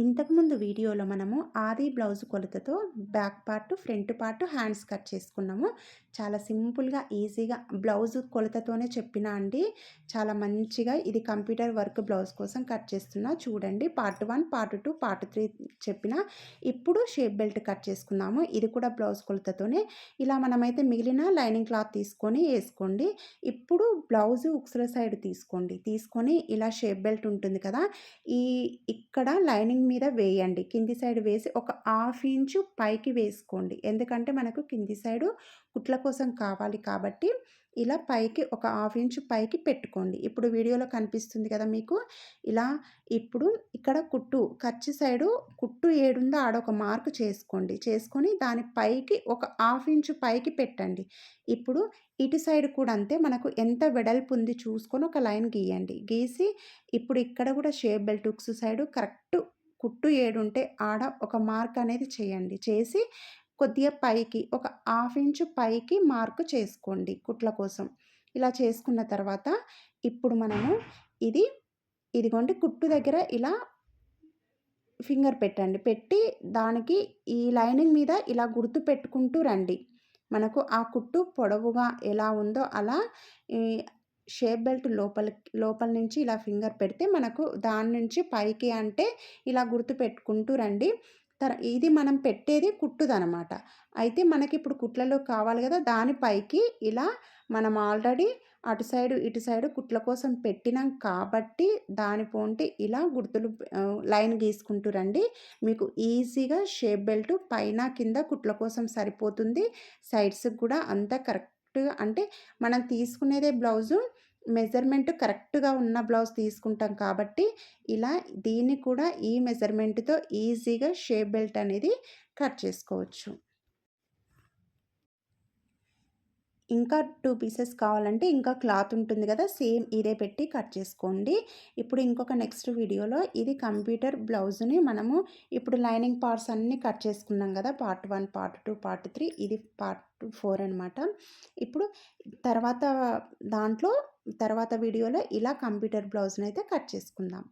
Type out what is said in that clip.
ఇంతకుముందు వీడియోలో మనము ఆది blouse కొలతతో back part front part hands cut చేసుకున్నాము. చాలా సింపుల్గా ఈజీగా బ్లౌజ్ కొలతతోనే చెప్పిన అండి. చాలా మంచిగా ఇది కంప్యూటర్ వర్క్ బ్లౌజ్ కోసం కట్ చేస్తున్నా. చూడండి part one part two part three చెప్పిన ఇప్పుడు షేప్ బెల్ట్ కట్ చేసుకున్నాము ఇది కూడా బ్లౌజ్ కొలతతోనే. ఇలా మనమైతే మిగిలిన లైనింగ్ క్లాత్ తీసుకొని వేసుకోండి. ఇప్పుడు బ్లౌజ్ ఉక్సల సైడ్ తీసుకోండి. తీసుకొని ఇలా షేప్ బెల్ట్ ఉంటుంది కదా ఈ ఇక్కడ లైనింగ్ మీద వేయండి. కింది సైడ్ వేసి ఒక హాఫ్ ఇంచు పైకి వేసుకోండి. ఎందుకంటే మనకు కింది సైడు కుట్ల కోసం కావాలి కాబట్టి ఇలా పైకి ఒక హాఫ్ ఇంచు పైకి పెట్టుకోండి. ఇప్పుడు వీడియోలో కనిపిస్తుంది కదా మీకు? ఇలా ఇప్పుడు ఇక్కడ కుట్టు ఖర్చు సైడు కుట్టు ఏడుందో ఆడ ఒక మార్క్ చేసుకోండి. చేసుకొని దాని పైకి ఒక హాఫ్ ఇంచు పైకి పెట్టండి. ఇప్పుడు ఇటు సైడ్ కూడా అంతే మనకు ఎంత వెడల్పు ఉంది చూసుకొని ఒక లైన్ గీయండి. గీసి ఇప్పుడు ఇక్కడ కూడా షేప్ బెల్ట్ ఉక్స్ సైడు కరెక్ట్ కుట్టు ఏడుంటే ఆడ ఒక మార్క్ అనేది చేయండి. చేసి కొద్దిగా పైకి ఒక హాఫ్ ఇంచు పైకి మార్క్ చేసుకోండి కుట్ల కోసం. ఇలా చేసుకున్న తర్వాత ఇప్పుడు మనము ఇది ఇదిగోండి కుట్టు దగ్గర ఇలా ఫింగర్ పెట్టండి. పెట్టి దానికి ఈ లైనింగ్ మీద ఇలా గుర్తు పెట్టుకుంటూ రండి. మనకు ఆ కుట్టు పొడవుగా ఎలా ఉందో అలా షేప్ బెల్ట్ లోపల లోపల నుంచి ఇలా ఫింగర్ పెడితే మనకు దాని నుంచి పైకి అంటే ఇలా గుర్తు పెట్టుకుంటూ రండి. తర ఇది మనం పెట్టేది కుట్టుదనమాట. అయితే మనకి ఇప్పుడు కుట్లలో కావాలి కదా దానిపైకి ఇలా మనం ఆల్రెడీ అటు సైడు ఇటు సైడు కుట్ల కోసం పెట్టినాం కాబట్టి దాని పోంటి ఇలా గుర్తులు లైన్ గీసుకుంటూ రండి. మీకు ఈజీగా షేప్ బెల్ట్ పైన కింద కుట్ల కోసం సరిపోతుంది. సైడ్స్కి కూడా అంతా కరెక్ట్గా అంటే మనం తీసుకునేదే బ్లౌజు మెజర్మెంట్ కరెక్ట్గా ఉన్న బ్లౌజ్ తీసుకుంటాం కాబట్టి ఇలా దీన్ని కూడా ఈ మెజర్మెంట్తో ఈజీగా షేప్ బెల్ట్ అనేది కట్ చేసుకోవచ్చు. ఇంకా టూ పీసెస్ కావాలంటే ఇంకా క్లాత్ ఉంటుంది కదా సేమ్ ఇదే పెట్టి కట్ చేసుకోండి. ఇప్పుడు ఇంకొక నెక్స్ట్ వీడియోలో ఇది కంప్యూటర్ బ్లౌజ్ని మనము ఇప్పుడు లైనింగ్ పార్ట్స్ అన్నీ కట్ చేసుకున్నాం కదా part one part two part three ఇది పార్ట్ ఫోర్ అనమాట ఇప్పుడు తర్వాత దాంట్లో తర్వాత వీడియోలో ఇలా కంప్యూటర్ బ్లౌజ్ని అయితే కట్ చేసుకుందాం.